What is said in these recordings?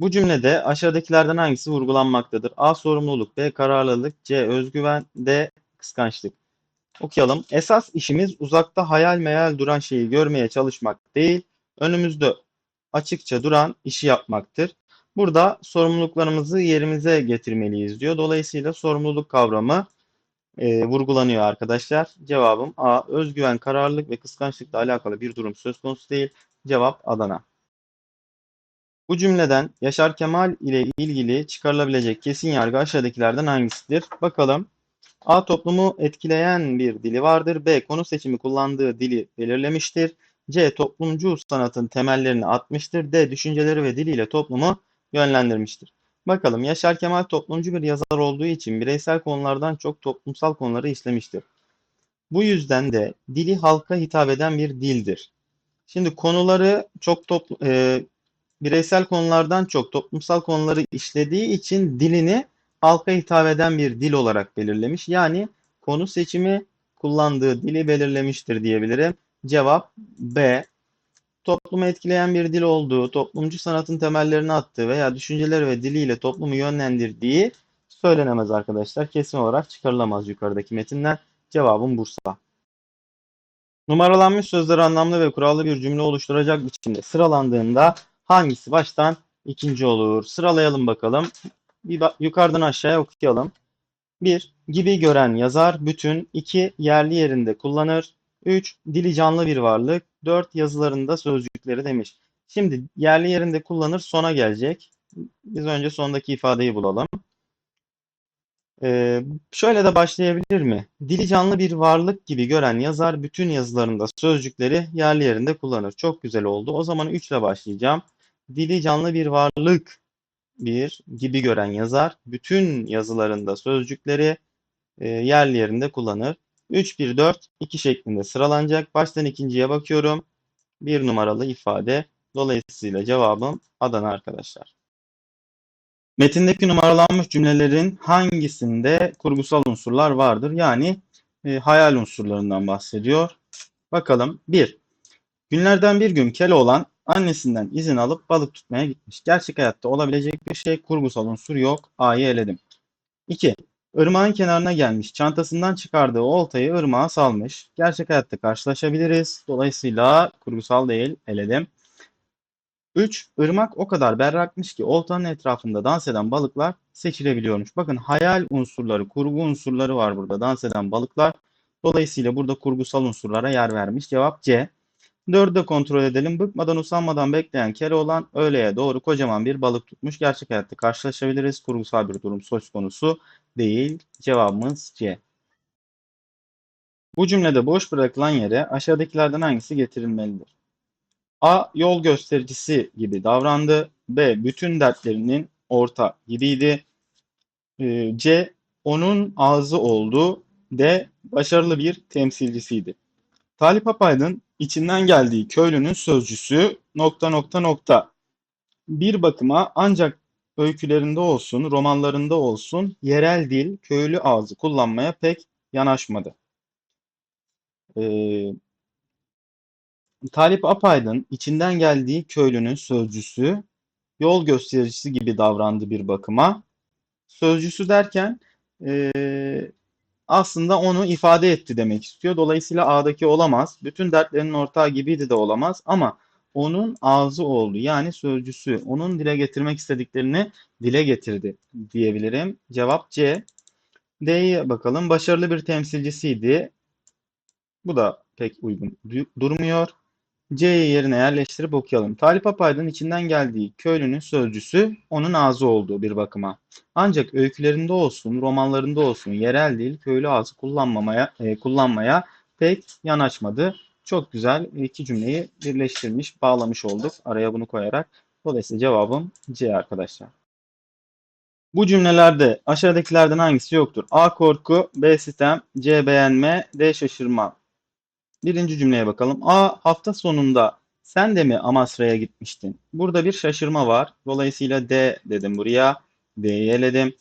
Bu cümlede aşağıdakilerden hangisi vurgulanmaktadır? A. Sorumluluk, B. Kararlılık, C. Özgüven, D. Kıskançlık. Okuyalım. Esas işimiz uzakta hayal meyal duran şeyi görmeye çalışmak değil, önümüzde açıkça duran işi yapmaktır. Burada sorumluluklarımızı yerimize getirmeliyiz diyor. Dolayısıyla sorumluluk kavramı e, vurgulanıyor arkadaşlar. Cevabım A. Özgüven, kararlılık ve kıskançlıkla alakalı bir durum söz konusu değil. Cevap Adana. Bu cümleden Yaşar Kemal ile ilgili çıkarılabilecek kesin yargı aşağıdakilerden hangisidir? Bakalım. A. Toplumu etkileyen bir dili vardır. B. Konu seçimi kullandığı dili belirlemiştir. C. Toplumcu sanatın temellerini atmıştır. D. Düşünceleri ve diliyle toplumu yönlendirmiştir. Bakalım Yaşar Kemal toplumcu bir yazar olduğu için bireysel konulardan çok toplumsal konuları işlemiştir. Bu yüzden de dili halka hitap eden bir dildir. Şimdi konuları çok toplu, e, bireysel konulardan çok toplumsal konuları işlediği için dilini halka hitap eden bir dil olarak belirlemiş. Yani konu seçimi kullandığı dili belirlemiştir diyebilirim. Cevap B. Toplumu etkileyen bir dil olduğu, toplumcu sanatın temellerini attığı veya düşünceleri ve diliyle toplumu yönlendirdiği söylenemez arkadaşlar. Kesin olarak çıkarılamaz yukarıdaki metinden. Cevabım Bursa. Numaralanmış sözler anlamlı ve kurallı bir cümle oluşturacak biçimde sıralandığında hangisi baştan ikinci olur? Sıralayalım bakalım. Bir yukarıdan aşağıya okuyalım. 1. Gibi gören yazar bütün. 2. Yerli yerinde kullanır. 3. Dili canlı bir varlık. 4. Yazılarında sözcükleri demiş. Şimdi yerli yerinde kullanır sona gelecek. Biz önce sondaki ifadeyi bulalım. Ee, şöyle de başlayabilir mi? Dili canlı bir varlık gibi gören yazar bütün yazılarında sözcükleri yerli yerinde kullanır. Çok güzel oldu. O zaman 3 ile başlayacağım. Dili canlı bir varlık bir gibi gören yazar bütün yazılarında sözcükleri e, yerli yerinde kullanır. 3, 1, 4, 2 şeklinde sıralanacak. Baştan ikinciye bakıyorum. Bir numaralı ifade. Dolayısıyla cevabım Adana arkadaşlar. Metindeki numaralanmış cümlelerin hangisinde kurgusal unsurlar vardır? Yani e, hayal unsurlarından bahsediyor. Bakalım. 1. Günlerden bir gün Keloğlan annesinden izin alıp balık tutmaya gitmiş. Gerçek hayatta olabilecek bir şey kurgusal unsur yok. A'yı eledim. 2. Irmağın kenarına gelmiş. Çantasından çıkardığı oltayı ırmağa salmış. Gerçek hayatta karşılaşabiliriz. Dolayısıyla kurgusal değil eledim. 3. Irmak o kadar berrakmış ki oltanın etrafında dans eden balıklar seçilebiliyormuş. Bakın hayal unsurları, kurgu unsurları var burada dans eden balıklar. Dolayısıyla burada kurgusal unsurlara yer vermiş. Cevap C. 4'ü de kontrol edelim. Bıkmadan usanmadan bekleyen Keloğlan öğleye doğru kocaman bir balık tutmuş. Gerçek hayatta karşılaşabiliriz. Kurgusal bir durum söz konusu değil. Cevabımız C. Bu cümlede boş bırakılan yere aşağıdakilerden hangisi getirilmelidir? A. Yol göstericisi gibi davrandı. B. Bütün dertlerinin orta gibiydi. Ee, C. Onun ağzı oldu. D. Başarılı bir temsilcisiydi. Talip Apaydın içinden geldiği köylünün sözcüsü nokta nokta nokta. Bir bakıma ancak öykülerinde olsun, romanlarında olsun yerel dil, köylü ağzı kullanmaya pek yanaşmadı. Ee, Talip Apaydın içinden geldiği köylünün sözcüsü, yol göstericisi gibi davrandı bir bakıma. Sözcüsü derken e, aslında onu ifade etti demek istiyor. Dolayısıyla A'daki olamaz. Bütün dertlerinin ortağı gibiydi de olamaz ama onun ağzı oldu. Yani sözcüsü. Onun dile getirmek istediklerini dile getirdi diyebilirim. Cevap C. D'ye bakalım. Başarılı bir temsilcisiydi. Bu da pek uygun durmuyor. C'yi yerine yerleştirip okuyalım. Talip Apaydın içinden geldiği köylünün sözcüsü onun ağzı olduğu bir bakıma. Ancak öykülerinde olsun, romanlarında olsun yerel dil köylü ağzı kullanmamaya, e, kullanmaya pek yanaşmadı. Çok güzel iki cümleyi birleştirmiş, bağlamış olduk araya bunu koyarak. Dolayısıyla cevabım C arkadaşlar. Bu cümlelerde aşağıdakilerden hangisi yoktur? A. Korku, B. Sistem, C. Beğenme, D. Şaşırma. Birinci cümleye bakalım. A. Hafta sonunda sen de mi Amasra'ya gitmiştin? Burada bir şaşırma var. Dolayısıyla D dedim buraya. D'yi eledim.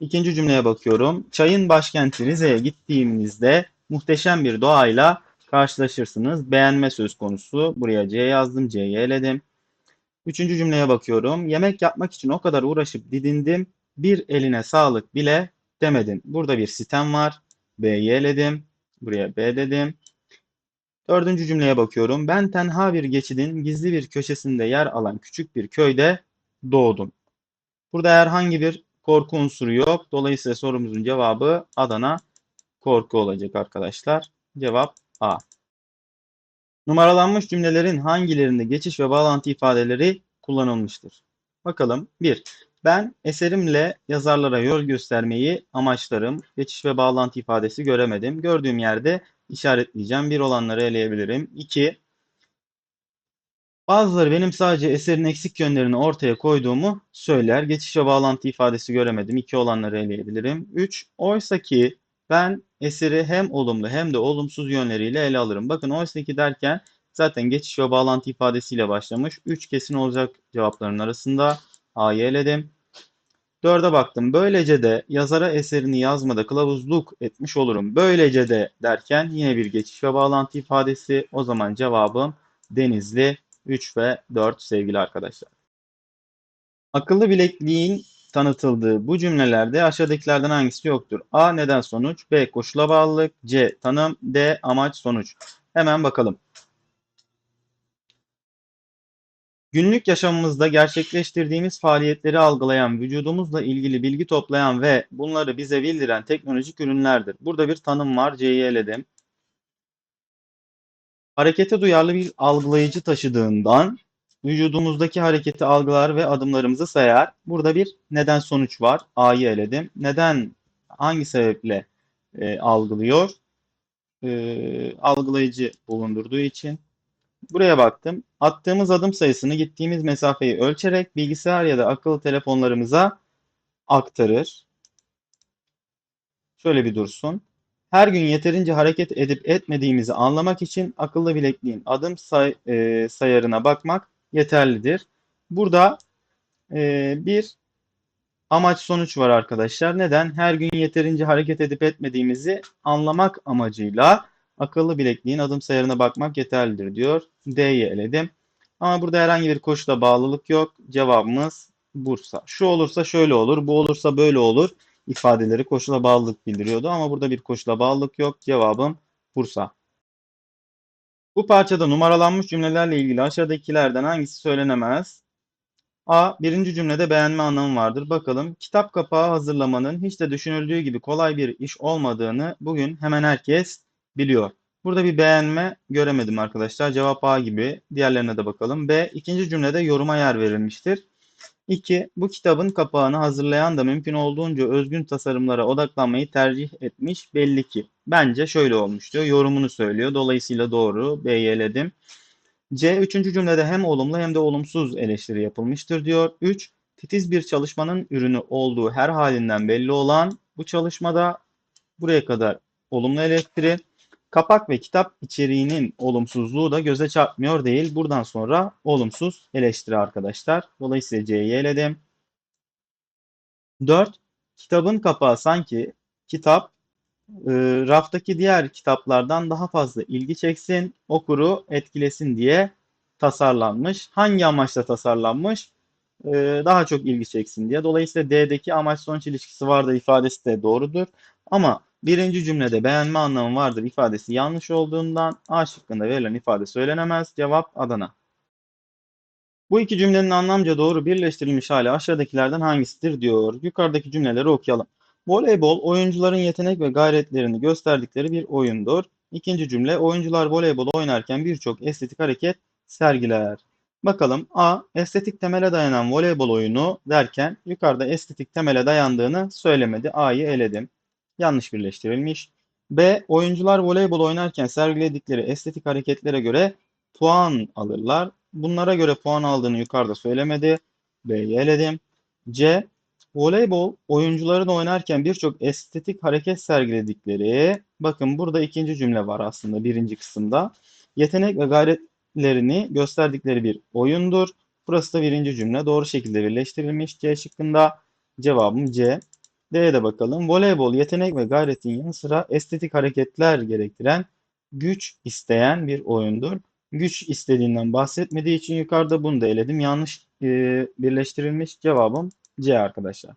İkinci cümleye bakıyorum. Çayın başkenti Rize'ye gittiğimizde muhteşem bir doğayla karşılaşırsınız. Beğenme söz konusu. Buraya C yazdım. C'yi eledim. Üçüncü cümleye bakıyorum. Yemek yapmak için o kadar uğraşıp didindim. Bir eline sağlık bile demedin. Burada bir sitem var. B'yi eledim. Buraya B dedim. Dördüncü cümleye bakıyorum. Ben tenha bir geçidin gizli bir köşesinde yer alan küçük bir köyde doğdum. Burada herhangi bir korku unsuru yok. Dolayısıyla sorumuzun cevabı Adana korku olacak arkadaşlar. Cevap A. Numaralanmış cümlelerin hangilerinde geçiş ve bağlantı ifadeleri kullanılmıştır? Bakalım. 1. Ben eserimle yazarlara yol göstermeyi amaçlarım. Geçiş ve bağlantı ifadesi göremedim. Gördüğüm yerde işaretleyeceğim. Bir olanları eleyebilirim. 2. Bazıları benim sadece eserin eksik yönlerini ortaya koyduğumu söyler. Geçiş ve bağlantı ifadesi göremedim. İki olanları eleyebilirim. 3. Oysa ki ben eseri hem olumlu hem de olumsuz yönleriyle ele alırım. Bakın oysa ki derken zaten geçiş ve bağlantı ifadesiyle başlamış. 3 kesin olacak cevapların arasında. A'yı eledim. 4'e baktım. Böylece de yazara eserini yazmada kılavuzluk etmiş olurum. Böylece de derken yine bir geçiş ve bağlantı ifadesi. O zaman cevabım Denizli 3 ve 4 sevgili arkadaşlar. Akıllı bilekliğin tanıtıldığı bu cümlelerde aşağıdakilerden hangisi yoktur? A. Neden sonuç. B. Koşula bağlılık. C. Tanım. D. Amaç sonuç. Hemen bakalım. Günlük yaşamımızda gerçekleştirdiğimiz faaliyetleri algılayan, vücudumuzla ilgili bilgi toplayan ve bunları bize bildiren teknolojik ürünlerdir. Burada bir tanım var. C'yi eledim. Harekete duyarlı bir algılayıcı taşıdığından vücudumuzdaki hareketi algılar ve adımlarımızı sayar. Burada bir neden sonuç var. A'yı eledim. Neden hangi sebeple e, algılıyor? E, algılayıcı bulundurduğu için. Buraya baktım. Attığımız adım sayısını gittiğimiz mesafeyi ölçerek bilgisayar ya da akıllı telefonlarımıza aktarır. Şöyle bir dursun. Her gün yeterince hareket edip etmediğimizi anlamak için akıllı bilekliğin adım say e, sayarına bakmak yeterlidir. Burada e, bir amaç sonuç var arkadaşlar. Neden? Her gün yeterince hareket edip etmediğimizi anlamak amacıyla akıllı bilekliğin adım sayarına bakmak yeterlidir diyor. D'yi eledim. Ama burada herhangi bir koşula bağlılık yok. Cevabımız Bursa. Şu olursa şöyle olur, bu olursa böyle olur ifadeleri koşula bağlılık bildiriyordu ama burada bir koşula bağlılık yok. Cevabım Bursa. Bu parçada numaralanmış cümlelerle ilgili aşağıdakilerden hangisi söylenemez? A. Birinci cümlede beğenme anlamı vardır. Bakalım. Kitap kapağı hazırlamanın hiç de düşünüldüğü gibi kolay bir iş olmadığını bugün hemen herkes biliyor. Burada bir beğenme göremedim arkadaşlar. Cevap A gibi. Diğerlerine de bakalım. B. İkinci cümlede yoruma yer verilmiştir. 2. Bu kitabın kapağını hazırlayan da mümkün olduğunca özgün tasarımlara odaklanmayı tercih etmiş belli ki. Bence şöyle olmuş diyor. Yorumunu söylüyor. Dolayısıyla doğru. B'yi eledim. C. Üçüncü cümlede hem olumlu hem de olumsuz eleştiri yapılmıştır diyor. 3. Titiz bir çalışmanın ürünü olduğu her halinden belli olan bu çalışmada buraya kadar olumlu eleştiri. Kapak ve kitap içeriğinin olumsuzluğu da göze çarpmıyor değil. Buradan sonra olumsuz eleştiri arkadaşlar. Dolayısıyla C'yi eledim. 4. Kitabın kapağı sanki kitap e, raftaki diğer kitaplardan daha fazla ilgi çeksin, okuru etkilesin diye tasarlanmış. Hangi amaçla tasarlanmış? E, daha çok ilgi çeksin diye. Dolayısıyla D'deki amaç sonuç ilişkisi vardır ifadesi de doğrudur. Ama birinci cümlede beğenme anlamı vardır ifadesi yanlış olduğundan A şıkkında verilen ifade söylenemez. Cevap Adana. Bu iki cümlenin anlamca doğru birleştirilmiş hali aşağıdakilerden hangisidir diyor. Yukarıdaki cümleleri okuyalım. Voleybol oyuncuların yetenek ve gayretlerini gösterdikleri bir oyundur. İkinci cümle oyuncular voleybol oynarken birçok estetik hareket sergiler. Bakalım A. Estetik temele dayanan voleybol oyunu derken yukarıda estetik temele dayandığını söylemedi. A'yı eledim. Yanlış birleştirilmiş. B. Oyuncular voleybol oynarken sergiledikleri estetik hareketlere göre puan alırlar. Bunlara göre puan aldığını yukarıda söylemedi. B'yi eledim. C. Voleybol oyuncuların oynarken birçok estetik hareket sergiledikleri, bakın burada ikinci cümle var aslında birinci kısımda. Yetenek ve gayretlerini gösterdikleri bir oyundur. Burası da birinci cümle doğru şekilde birleştirilmiş. C şıkkında cevabım C. D'ye de bakalım. Voleybol yetenek ve gayretin yanı sıra estetik hareketler gerektiren, güç isteyen bir oyundur. Güç istediğinden bahsetmediği için yukarıda bunu da eledim. Yanlış e, birleştirilmiş cevabım C arkadaşlar.